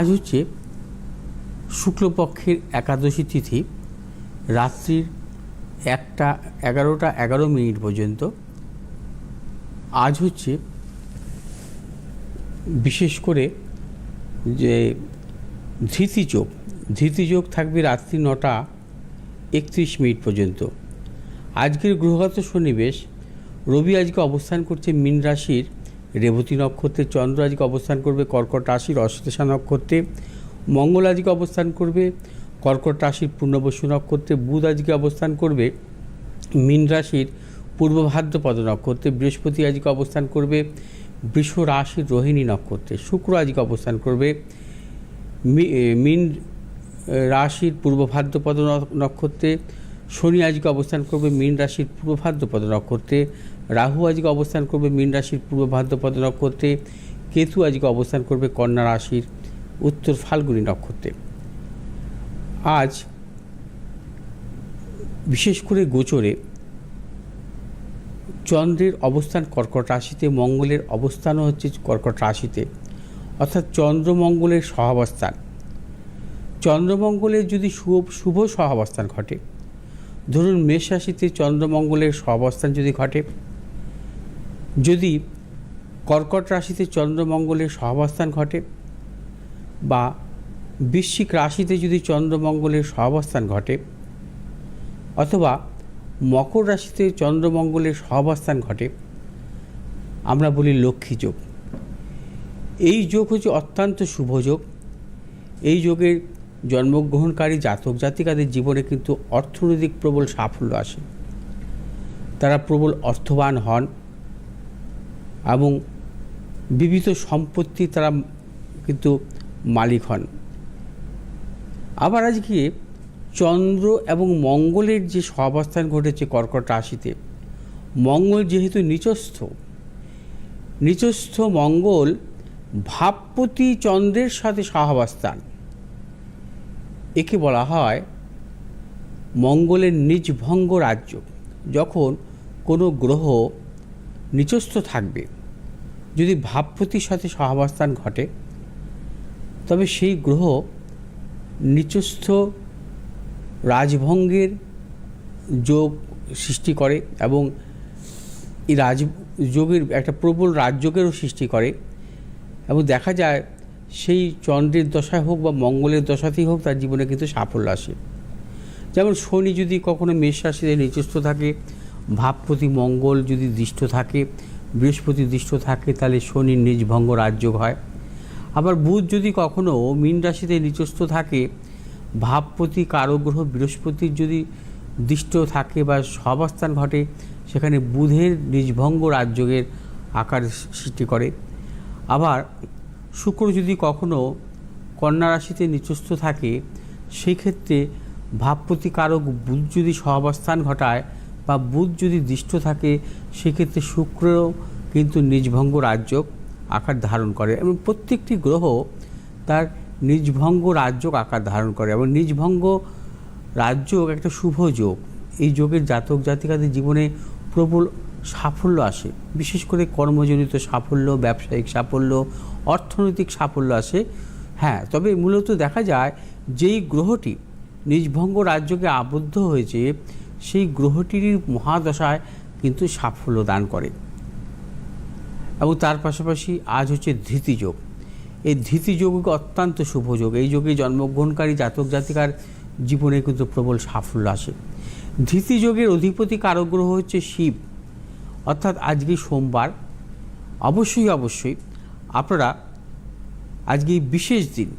আজ হচ্ছে শুক্লপক্ষের একাদশী তিথি, রাত্রির একটা, এগারোটা এগারো মিনিট পর্যন্ত। আজ হচ্ছে বিশেষ করে যে ধৃতিযোগ ধৃতিযোগ থাকবে রাত্রি নটা একত্রিশ মিনিট পর্যন্ত। আজকের গ্রহগত সন্নিবেশ রবি আজকে অবস্থান করছে মীন রাশির রেবতী নক্ষত্রে চন্দ্র আজকে অবস্থান করবে কর্কট রাশির অশ্লেষা নক্ষত্রে, মঙ্গল আজকে অবস্থান করবে কর্কট রাশির পূর্ণবসু নক্ষত্রে, বুধ আজকে অবস্থান করবে মীন রাশির পূর্ব ভাদ্রপদ নক্ষত্রে, বৃহস্পতি আজকে অবস্থান করবে বৃষ রাশির রোহিণী নক্ষত্রে, শুক্র আজকে অবস্থান করবে মীন রাশির পূর্ব ভাদ্রপদ নক্ষত্রে, শনি আজকে অবস্থান করবে মীন রাশির পূর্ব ভাদ্রপদ নক্ষত্রে রাহু আজকে অবস্থান করবে মীন রাশির পূর্ব ভাদ্রপদ নক্ষত্রে, কেতু আজকে অবস্থান করবে কন্যা রাশির উত্তর ফাল্গুনী নক্ষত্রে। আজ বিশেষ করে গোচরে চন্দ্রের অবস্থান কর্কট রাশিতে, মঙ্গলের অবস্থানও হচ্ছে কর্কট রাশিতে। অর্থাৎ চন্দ্রমঙ্গলের সহাবস্থান। চন্দ্রমঙ্গলের যদি শুভ শুভ সহাবস্থান ঘটে, ধরুন মেষ রাশিতে চন্দ্রমঙ্গলের সহাবস্থান যদি ঘটে যদি কর্কট রাশিতে চন্দ্রমঙ্গলের সহাবস্থান ঘটে বা বৃশ্চিক রাশিতে যদি চন্দ্রমঙ্গলের সহাবস্থান ঘটে অথবা মকর রাশিতে চন্দ্রমঙ্গলের সহাবস্থান ঘটে, আমরা বলি লক্ষ্মী যোগ। এই যোগ হচ্ছে অত্যন্ত শুভ যোগ। এই যোগের জন্মগ্রহণকারী জাতক জাতিকাদের জীবনে কিন্তু অর্থনৈতিক প্রবল সাফল্য আসে। তারা প্রবল অর্থবান হন। এবং বিবিধ সম্পত্তি তারা কিন্তু মালিক হন। আবার আজকে চন্দ্র এবং মঙ্গলের যে সহাবস্থান ঘটেছে কর্কট রাশিতে, মঙ্গল যেহেতু নিচস্থ নিচস্থ মঙ্গল ভাবপতি চন্দ্রের সাথে সহাবস্থান। একে বলা হয় মঙ্গলের নিজভঙ্গ রাজ্য, যখন কোনো গ্রহ নিচস্থ থাকবে। যদি ভাবপতির সাথে সহাবস্থান ঘটে, তবে সেই গ্রহ নিচস্থ রাজভঙ্গের যোগ সৃষ্টি করে এবং এই রাজযোগের একটা প্রবল রাজযোগেরও সৃষ্টি করে। এবং দেখা যায় সেই চন্দ্রের দশায় হোক বা মঙ্গলের দশাতেই হোক তার জীবনে কিন্তু সাফল্য আসে। যেমন শনি যদি কখনো মেষ রাশিতে নিচস্থ থাকে ভাবপতি মঙ্গল যদি দৃষ্ট থাকে, বৃহস্পতি দৃষ্ট থাকে, তাহলে শনির নিজভঙ্গ রাজযোগ হয়। আবার বুধ যদি কখনো মীন রাশিতে নিচস্থ থাকে ভাবপতি কারগ্রহ বৃহস্পতির যদি দৃষ্ট থাকে বা সহাবস্থান ঘটে, সেখানে বুধের নিজভঙ্গ রাজযোগের আকার সৃষ্টি করে। আবার শুক্র যদি কখনো কন্যা রাশিতে নিচস্থ থাকে সেই ক্ষেত্রে ভাবপতি কারক বুধ যদি সহাবস্থান ঘটায় বা বুধ যদি দৃষ্ট থাকে, সেক্ষেত্রে শুক্র কিন্তু নিজভঙ্গ রাজযোগ আকার ধারণ করে এবং প্রত্যেকটি গ্রহ তার নিজভঙ্গ রাজযোগ আকার ধারণ করে এবং নিজভঙ্গ রাজযোগ একটা শুভ যোগ। এই যোগের জাতক জাতিকাদের জীবনে প্রবল সাফল্য আসে। বিশেষ করে কর্মজনিত সাফল্য, ব্যবসায়িক সাফল্য, অর্থনৈতিক সাফল্য আসে। হ্যাঁ তবে মূলত দেখা যায়, যেই গ্রহটি নিজভঙ্গ রাজ্যকে আবদ্ধ হয়েছে সেই গ্রহটিরই মহাদশায় কিন্তু সাফল্য দান করে। এবং তার পাশাপাশি আজ হচ্ছে ধৃতিযোগ এই ধৃতিযোগ অত্যন্ত শুভ যোগ। এই যোগে জন্মগ্রহণকারী জাতক জাতিকার জীবনে কিন্তু প্রবল সাফল্য আসে। ধৃতিযোগের অধিপতি কারগ্রহ হচ্ছে শিব। অর্থাৎ আজকে সোমবার। অবশ্যই অবশ্যই আপনারা আজকে বিশেষ দিন,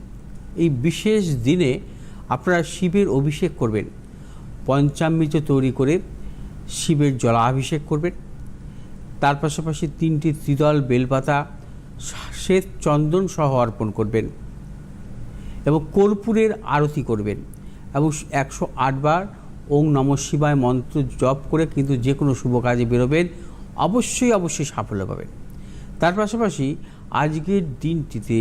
এই বিশেষ দিনে আপনারা শিবের অভিষেক করবেন। পঞ্চামৃত তৈরি করে শিবের জলাভিষেক করবেন। তার পাশাপাশি তিনটি ত্রিদল বেলপাতা, শ্বেত চন্দন সহ অর্পণ করবেন এবং কর্পূরের আরতি করবেন এবং একশো আটবার ওং নম শিবায় মন্ত্র জপ করে কিন্তু যে কোনো শুভ কাজে বেরোবেন, অবশ্যই অবশ্যই সাফল্য পাবেন। তার পাশাপাশি আজকের দিনটিতে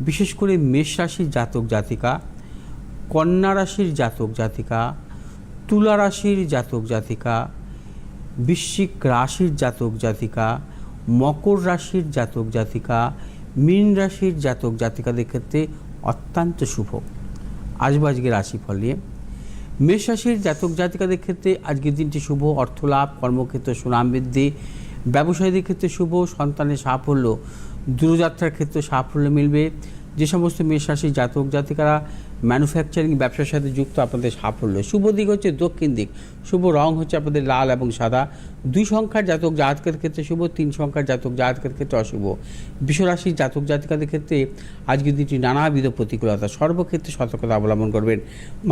বিশেষ করে মেষ রাশির জাতক জাতিকা, কন্যা রাশির জাতক জাতিকা তুলা রাশির জাতক জাতিকা, বৃশ্চিক রাশির জাতক জাতিকা, মকর রাশির জাতক জাতিকা, মীন রাশির জাতক জাতিকাদের ক্ষেত্রে অত্যন্ত শুভ। আসব আজকে রাশিফল নিয়ে। মেষ রাশির জাতক জাতিকাদের ক্ষেত্রে আজকের দিনটি শুভ, অর্থলাভ, কর্মক্ষেত্রে সুনাম বৃদ্ধি, ব্যবসায়ীদের ক্ষেত্রে শুভ, সন্তানের সাফল্য, দূরযাত্রার ক্ষেত্রে সাফল্য মিলবে। যে সমস্ত মেষ রাশির জাতক জাতিকারা ম্যানুফ্যাকচারিং ব্যবসার সাথে যুক্ত আপনাদের সাফল্য। শুভ দিক হচ্ছে দক্ষিণ দিক। শুভ রং হচ্ছে আপনাদের লাল এবং সাদা। দুই সংখ্যার জাতক জাতকের ক্ষেত্রে শুভ, তিন সংখ্যার জাতক জাতকের ক্ষেত্রে অশুভ। বিশ্বরাশির জাতক জাতিকাদের ক্ষেত্রে আজকের দিনটি নানাবিধ প্রতিকূলতা। সর্বক্ষেত্রে সতর্কতা অবলম্বন করবেন।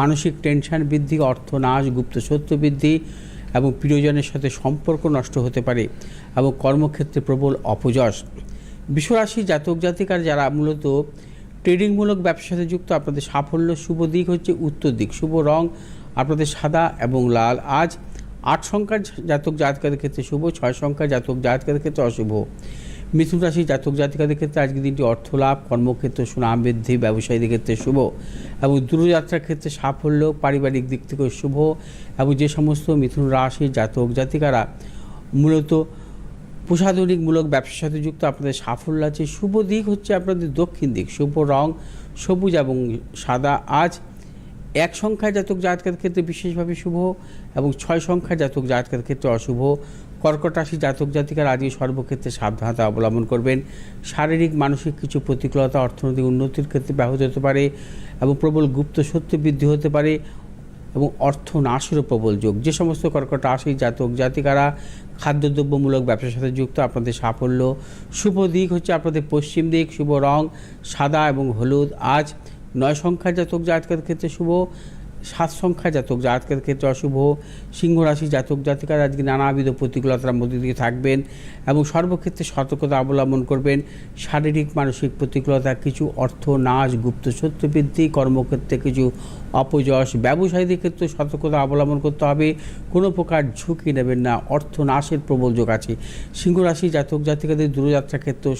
মানসিক টেনশন বৃদ্ধি অর্থ নাশ গুপ্ত সত্য বৃদ্ধি এবং প্রিয়জনের সাথে সম্পর্ক নষ্ট হতে পারে এবং কর্মক্ষেত্রে প্রবল অপযশ। বিশ্বরাশি জাতক জাতিকার যারা মূলত ট্রেডিংমূলক ব্যবসার সাথে যুক্ত আপনাদের সাফল্য, শুভ দিক হচ্ছে উত্তর দিক, শুভ রং আপনাদের সাদা এবং লাল। আজ আট সংখ্যার জাতক জাতকাদের ক্ষেত্রে শুভ, ছয় সংখ্যার জাতক জাতকাদের ক্ষেত্রে অশুভ। মিথুন রাশি জাতক জাতিকাদের ক্ষেত্রে আজকের দিনটি অর্থলাভ, কর্মক্ষেত্র সুনাম বৃদ্ধি, ব্যবসায়ীদের ক্ষেত্রে শুভ এবং দূরযাত্রার ক্ষেত্রে সাফল্য, পারিবারিক দিক থেকে শুভ এবং যে সমস্ত মিথুন রাশি জাতক জাতিকারা মূলত প্রসাধনিকমূলক ব্যবসার সাথে যুক্ত আপনাদের সাফল্য আছে। শুভ দিক হচ্ছে আপনাদের দক্ষিণ দিক। শুভ রং, সবুজ এবং সাদা আজ এক সংখ্যার জাতক জাতকের ক্ষেত্রে বিশেষভাবে শুভ এবং ছয় সংখ্যার জাতক জাতকের ক্ষেত্রে অশুভ। কর্কট রাশি জাতক জাতিকার আজকে সর্বক্ষেত্রে সাবধানতা অবলম্বন করবেন। শারীরিক, মানসিক কিছু প্রতিকূলতা, অর্থনৈতিক উন্নতির ক্ষেত্রে ব্যাহত হতে পারে এবং প্রবল গুপ্ত সত্য বৃদ্ধি হতে পারে এবং অর্থ নাশেরও প্রবল যোগ। যে সমস্ত কর্কট রাশি জাতক জাতিকারা খাদ্যদ্রব্যমূলক ব্যবসার সাথে যুক্ত, আপনাদের সাফল্য। শুভ দিক হচ্ছে আপনাদের পশ্চিম দিক, শুভ রং, সাদা এবং হলুদ। আজ নয় সংখ্যার জাতক জাতকের ক্ষেত্রে শুভ। সাত সংখ্যা জাতক জাতকের ক্ষেত্রে অশুভ। সিংহ রাশি জাতক, জাতিকারা আজকে নানাবিধ প্রতিকূলতার মধ্যে দিয়ে থাকবেন এবং সর্বক্ষেত্রে সতর্কতা অবলম্বন করবেন। শারীরিক, মানসিক প্রতিকূলতা, কিছু অর্থ নাশ, গুপ্ত সত্য বৃদ্ধি কর্মক্ষেত্রে কিছু অপযশ, ব্যবসায়ীদের ক্ষেত্রে সতর্কতা অবলম্বন করতে হবে। কোনো প্রকার ঝুঁকি নেবেন না, অর্থ নাশের প্রবল যোগ আছে। সিংহ রাশি জাতক, জাতিকাদের দূরযাত্রা ক্ষেত্রে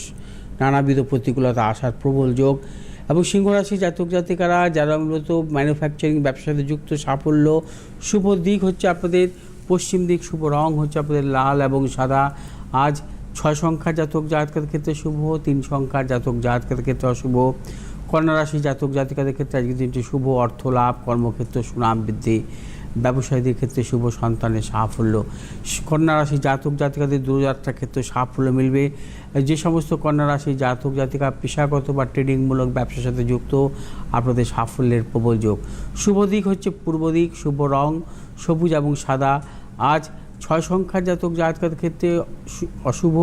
নানাবিধ প্রতিকূলতা আসার প্রবল যোগ। এবং সিংহরাশি জাতক জাতিকারা যারা মূলত ম্যানুফ্যাকচারিং ব্যবসার সাথে যুক্ত, সাফল্য, শুভ দিক হচ্ছে আপনাদের, পশ্চিম দিক শুভ রং হচ্ছে আপনাদের লাল এবং সাদা। আজ ছয় সংখ্যার জাতক জাতকের ক্ষেত্রে শুভ, তিন সংখ্যার জাতক জাতকের ক্ষেত্রে অশুভ। কন্যা রাশি জাতক জাতিকাদের ক্ষেত্রে আজকের দিনটি শুভ, অর্থ লাভ, কর্মক্ষেত্র সুনাম বৃদ্ধি। ব্যবসায়ীদের ক্ষেত্রে শুভ সন্তানের সাফল্য। কন্যা রাশি জাতক জাতিকাদের দূরযাত্রার ক্ষেত্রে সাফল্য মিলবে। যে সমস্ত কন্যা রাশি জাতক জাতিকা পেশাগত বা ট্রেডিংমূলক ব্যবসার সাথে যুক্ত, আপনাদের সাফল্যের প্রবল যোগ। শুভ দিক হচ্ছে পূর্ব দিক, শুভ রং, সবুজ এবং সাদা। আজ ছয় সংখ্যার জাতক জাতকের ক্ষেত্রে অশুভ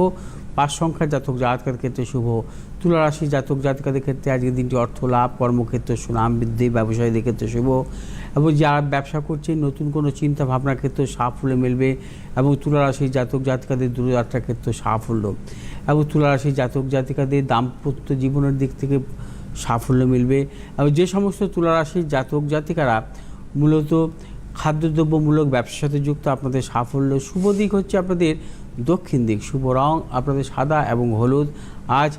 পাঁচ সংখ্যার জাতক জাতকের ক্ষেত্রে শুভ। তুলা রাশি জাতক জাতকাদের ক্ষেত্রে আজকের দিনটি অর্থ লাভ, কর্মক্ষেত্রে সুনাম বৃদ্ধি, ব্যবসায়ীদের ক্ষেত্রে শুভ। এবং যারা ব্যবসা করছে, নতুন কোনো চিন্তা ভাবনার ক্ষেত্রে সাফল্য মিলবে এবং তুলা রাশির জাতক জাতিকাদের দূরযাত্রার ক্ষেত্রে সাফল্য। এবং তুলা রাশির জাতক জাতিকাদের দাম্পত্য জীবনের দিক থেকে সাফল্য মিলবে। এবং যে সমস্ত তুলা রাশির জাতক জাতিকারা মূলত খাদ্যদ্রব্যমূলক ব্যবসার সাথে যুক্ত, আপনাদের সাফল্য, শুভ দিক হচ্ছে আপনাদের দক্ষিণ দিক শুভ রং, আপনাদের সাদা এবং হলুদ। আজ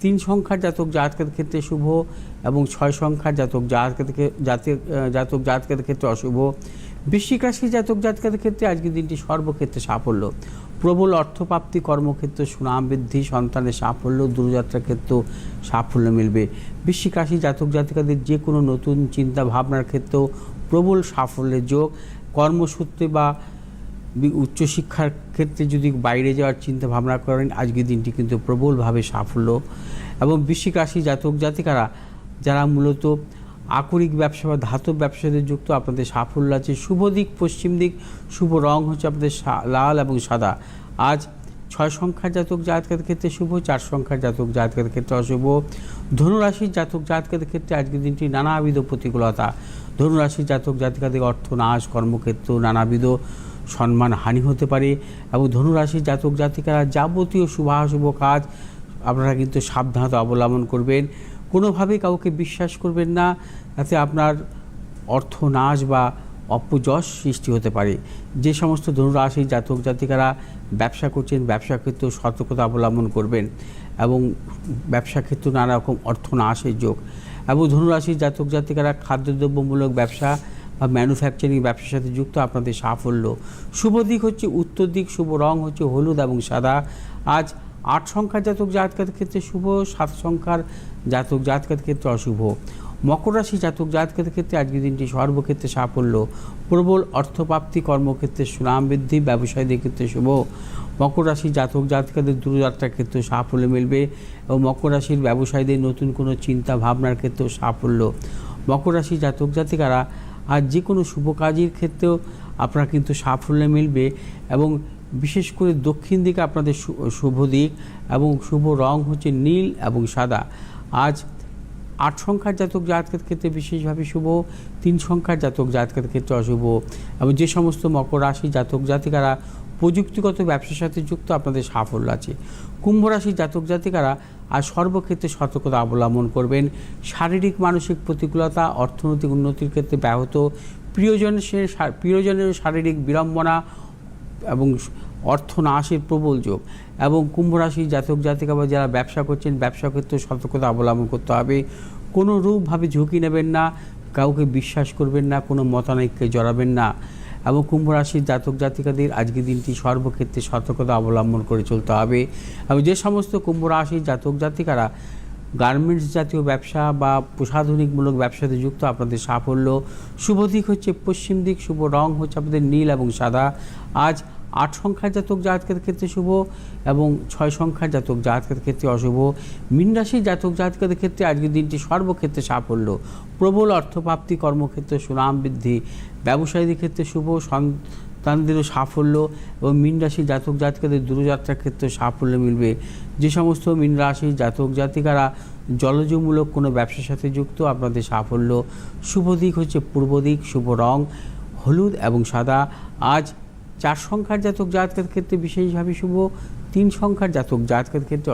তিন সংখ্যার জাতক জাতকের ক্ষেত্রে শুভ এবং ছয় সংখ্যার জাতক জাতকের জাতক জাতক জাতকের ক্ষেত্রে অশুভ। বৃশ্চিক রাশি জাতক জাতকের ক্ষেত্রে আজকের দিনটি সর্বক্ষেত্রে সাফল্য। প্রবল অর্থপ্রাপ্তি, কর্মক্ষেত্রে, সুনাম বৃদ্ধি, সন্তানের সাফল্য, দূরযাত্রার ক্ষেত্রেও সাফল্য মিলবে। বৃশ্চিক রাশি জাতক জাতিকাদের যে কোনো নতুন চিন্তা ভাবনার ক্ষেত্রেও প্রবল সাফল্যের যোগ। কর্মসূত্রে বি- উচ্চশিক্ষার ক্ষেত্রে যদি বাইরে যাওয়ার চিন্তা ভাবনা করেন, আজকের দিনটি কিন্তু প্রবলভাবে সাফল্য। এবং বৃশ্চিক রাশি জাতক জাতিকারা, যারা মূলত আকরিক ব্যবসা বা ধাতব ব্যবসার সাথে যুক্ত, আপনাদের সাফল্য আছে। শুভ দিক, পশ্চিম দিক, শুভ রং হচ্ছে আপনাদের লাল এবং সাদা। আজ ছয় সংখ্যার জাতক জাতকের ক্ষেত্রে শুভ, চার সংখ্যার জাতক জাতকের ক্ষেত্রে অশুভ। ধনুরাশির জাতক জাতকের ক্ষেত্রে আজকের দিনটি নানাবিধ প্রতিকূলতা। ধনুরাশির জাতক জাতিকাদের অর্থ নাশ কর্মক্ষেত্র নানাবিধ। সম্মান হানি হতে পারে এবং ধনুরাশির জাতক জাতিকারা যাবতীয় শুভাশুভ কাজ আপনারা কিন্তু সাবধানতা অবলম্বন করবেন। কোনোভাবেই কাউকে বিশ্বাস করবেন না তাতে আপনার অর্থ নাশ বা অপযশ সৃষ্টি হতে পারে। যে সমস্ত ধনুরাশির জাতক জাতিকারা ব্যবসা করছেন, ব্যবসা ক্ষেত্রেও সতর্কতা অবলম্বন করবেন এবং ব্যবসা ক্ষেত্রে নানা রকম অর্থ নাশের যোগ। এবং ধনুরাশির জাতক জাতিকারা খাদ্যদ্রব্যমূলক ব্যবসা ম্যানুফ্যাকচারিং ব্যবসার সাথে যুক্ত, আপনাদের সাফল্য। শুভ দিক হচ্ছে উত্তর দিক, শুভ রং হচ্ছে হলুদ এবং সাদা। আজ আট সংখ্যার জাতক জাতকের ক্ষেত্রে শুভ, সাত সংখ্যার জাতক জাতকের ক্ষেত্রে অশুভ। মকর রাশি জাতক জাতকের ক্ষেত্রে আজকের দিনটি সর্বক্ষেত্রে সাফল্য। প্রবল অর্থপ্রাপ্তি, কর্মক্ষেত্রে সুনাম বৃদ্ধি, ব্যবসায়ীদের ক্ষেত্রে শুভ। মকর রাশি জাতক জাতকাদের দূরযাত্রার ক্ষেত্রে সাফল্য মিলবে এবং মকর রাশির ব্যবসায়ীদের নতুন কোনো চিন্তা ভাবনার ক্ষেত্রেও সাফল্য। মকর রাশি জাতক জাতিকারা আর যে কোনো শুভ কাজের ক্ষেত্রেও আপনার কিন্তু সাফল্য মিলবে এবং বিশেষ করে দক্ষিণ দিকে আপনাদের শুভ দিক এবং শুভ রং হচ্ছে নীল এবং সাদা। আজ আট সংখ্যার জাতক জাতকের ক্ষেত্রে বিশেষভাবে শুভ, তিন সংখ্যার জাতক জাতকের ক্ষেত্রে অশুভ এবং যে সমস্ত মকর রাশি জাতক জাতিকারা প্রযুক্তিগত ব্যবসার সাথে যুক্ত আপনাদের সাফল্য আছে। কুম্ভ রাশির জাতক জাতিকারা আর সর্বক্ষেত্রে সতর্কতা অবলম্বন করবেন। শারীরিক, মানসিক প্রতিকূলতা, অর্থনৈতিক উন্নতির ক্ষেত্রে ব্যাহত। প্রিয়জনের প্রিয়জনের শারীরিক বিড়ম্বনা এবং অর্থ অর্থনাশের প্রবল যোগ এবং কুম্ভ রাশির জাতক জাতিকা বা যারা ব্যবসা করছেন, ব্যবসা ক্ষেত্রে সতর্কতা অবলম্বন করতে হবে। কোনো রূপভাবে ঝুঁকি নেবেন না, কাউকে বিশ্বাস করবেন না, কোনো মতানৈক্যে জড়াবেন না। এবং কুম্ভ রাশির জাতক জাতিকাদের আজকের দিনটি সর্বক্ষেত্রে সতর্কতা অবলম্বন করে চলতে হবে। এবং যে সমস্ত কুম্ভ রাশির জাতক জাতিকারা গার্মেন্টস জাতীয় ব্যবসা বা প্রসাধনিকমূলক ব্যবসাতে যুক্ত, আপনাদের সাফল্য, শুভ দিক হচ্ছে পশ্চিম দিক, শুভ রং হচ্ছে আপনাদের নীল এবং সাদা। আজ আট সংখ্যার জাতক জাতকের ক্ষেত্রে শুভ এবং ছয় সংখ্যার জাতক জাতকের ক্ষেত্রে অশুভ। মীন রাশির জাতক জাতকের ক্ষেত্রে আজকের দিনটি সর্বক্ষেত্রে সাফল্য। প্রবল অর্থপ্রাপ্তি, কর্মক্ষেত্রে সুনাম বৃদ্ধি ব্যবসায়ীদের ক্ষেত্রে শুভ সন্তানদেরও সাফল্য এবং মীন জাতক জাতিকাদের দূরযাত্রার ক্ষেত্রে সাফল্য মিলবে। যে সমস্ত মীন রাশির জাতক জাতিকারা জলজমূলক কোনো ব্যবসার সাথে যুক্ত, আপনাদের সাফল্য। শুভ দিক হচ্ছে পূর্ব দিক, শুভ রং, হলুদ এবং সাদা। আজ চার সংখ্যার জাতক জাতকের ক্ষেত্রে বিশেষভাবে শুভ, তিন সংখ্যার জাতক জাতকের ক্ষেত্রে